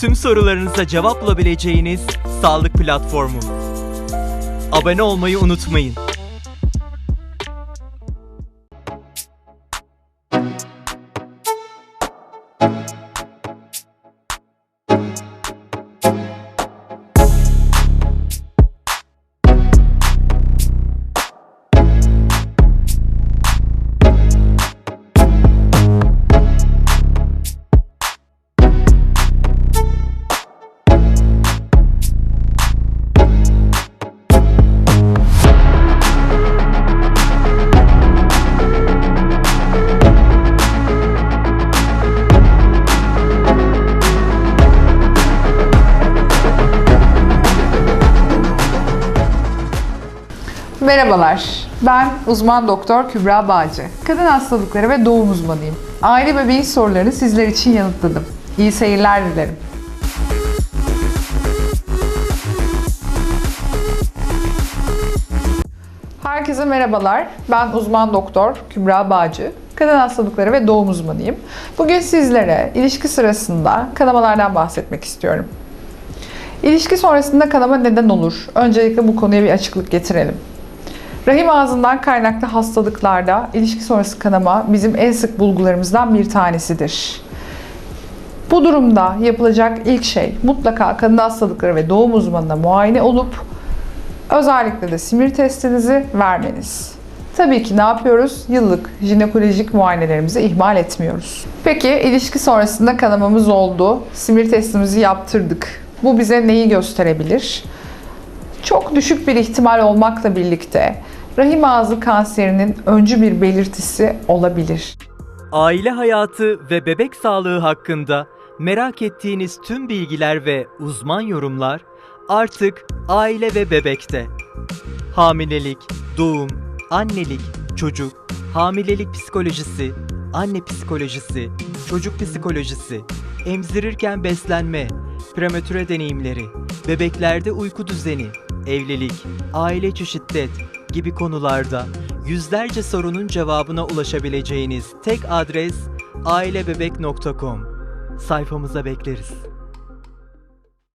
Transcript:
tüm sorularınıza cevap bulabileceğiniz sağlık platformu. Abone olmayı unutmayın. Merhabalar, ben uzman doktor Kübra Bağcı. Kadın hastalıkları ve doğum uzmanıyım. Aile bebeğin sorularını sizler için yanıtladım. İyi seyirler dilerim. Herkese merhabalar. Ben uzman doktor Kübra Bağcı. Kadın hastalıkları ve doğum uzmanıyım. Bugün sizlere ilişki sırasında kanamalardan bahsetmek istiyorum. İlişki sonrasında kanama neden olur? Öncelikle bu konuya bir açıklık getirelim. Rahim ağzından kaynaklı hastalıklarda ilişki sonrası kanama bizim en sık bulgularımızdan bir tanesidir. Bu durumda yapılacak ilk şey mutlaka kadın hastalıkları ve doğum uzmanına muayene olup özellikle de simir testinizi vermeniz. Tabii ki ne yapıyoruz? Yıllık jinekolojik muayenelerimizi ihmal etmiyoruz. Peki ilişki sonrasında kanamamız oldu. Simir testimizi yaptırdık. Bu bize neyi gösterebilir? Çok düşük bir ihtimal olmakla birlikte rahim ağzı kanserinin öncü bir belirtisi olabilir. Aile hayatı ve bebek sağlığı hakkında merak ettiğiniz tüm bilgiler ve uzman yorumlar artık aile ve bebekte. Hamilelik, doğum, annelik, çocuk, hamilelik psikolojisi, anne psikolojisi, çocuk psikolojisi, emzirirken beslenme, prematüre deneyimleri, bebeklerde uyku düzeni, evlilik, aile içi şiddet gibi konularda yüzlerce sorunun cevabına ulaşabileceğiniz tek adres ailebebek.com. Sayfamıza bekleriz.